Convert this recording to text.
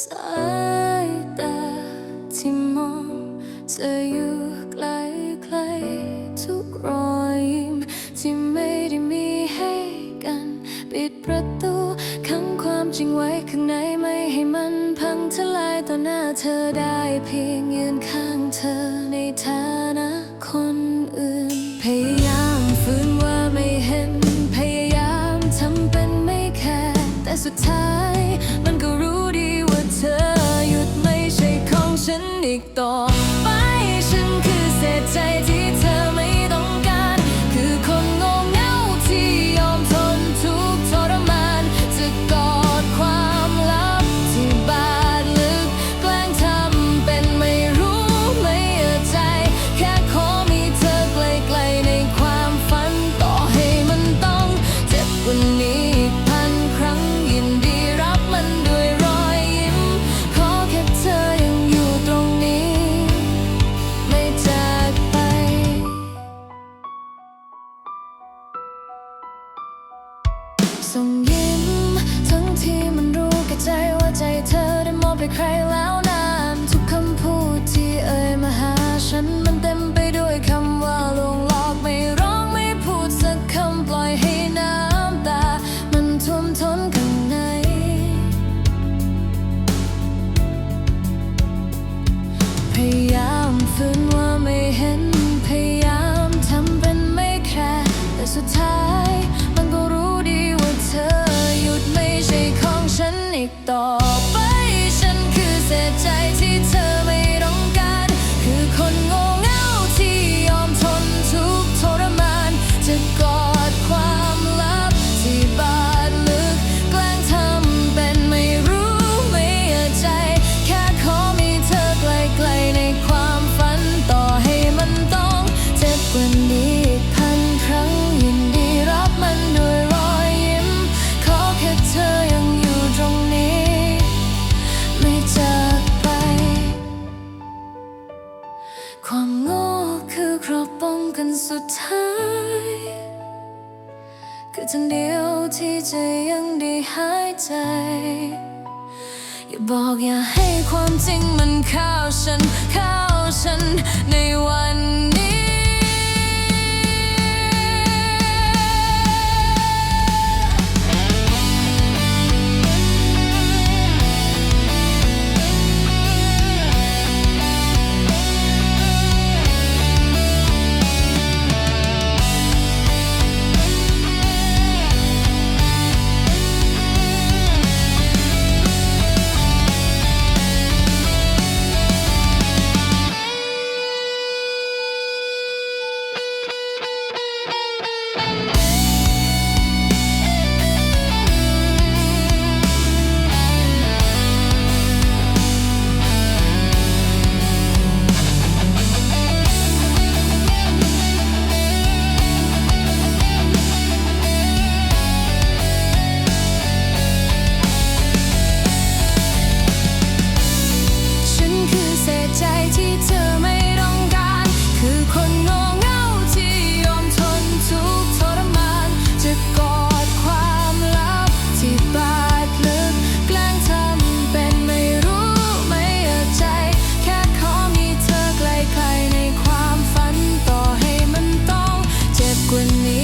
สายตาที่มองจะออยู่ไกลไกลทุกรอยยิ้มที่ไม่ได้มีให้กัน ปิดประตูขังความจริงไว้ข้างในไม่ให้มัน ทลายต่อหน้าเธอได้เพียงยืนข้างเธอในฐานะคนอื่น พยายามฝืนว่าไม่เห็น พยายามทำเป็นไม่แคร์แต่สุดท้ายมันก็รู้ดีว่าเธอหยุดไม่ใช่ของฉันอีกต่อ ส่งยิ้ม ทั้งที่มันรู้กับใจว่าใจเธอได้มอบไปใคร todo. ทางเดียวที่จะยังได้หายใจ อย่าบอกอย่าให้ความจริงมันเข้าฉันเข้าฉัน with me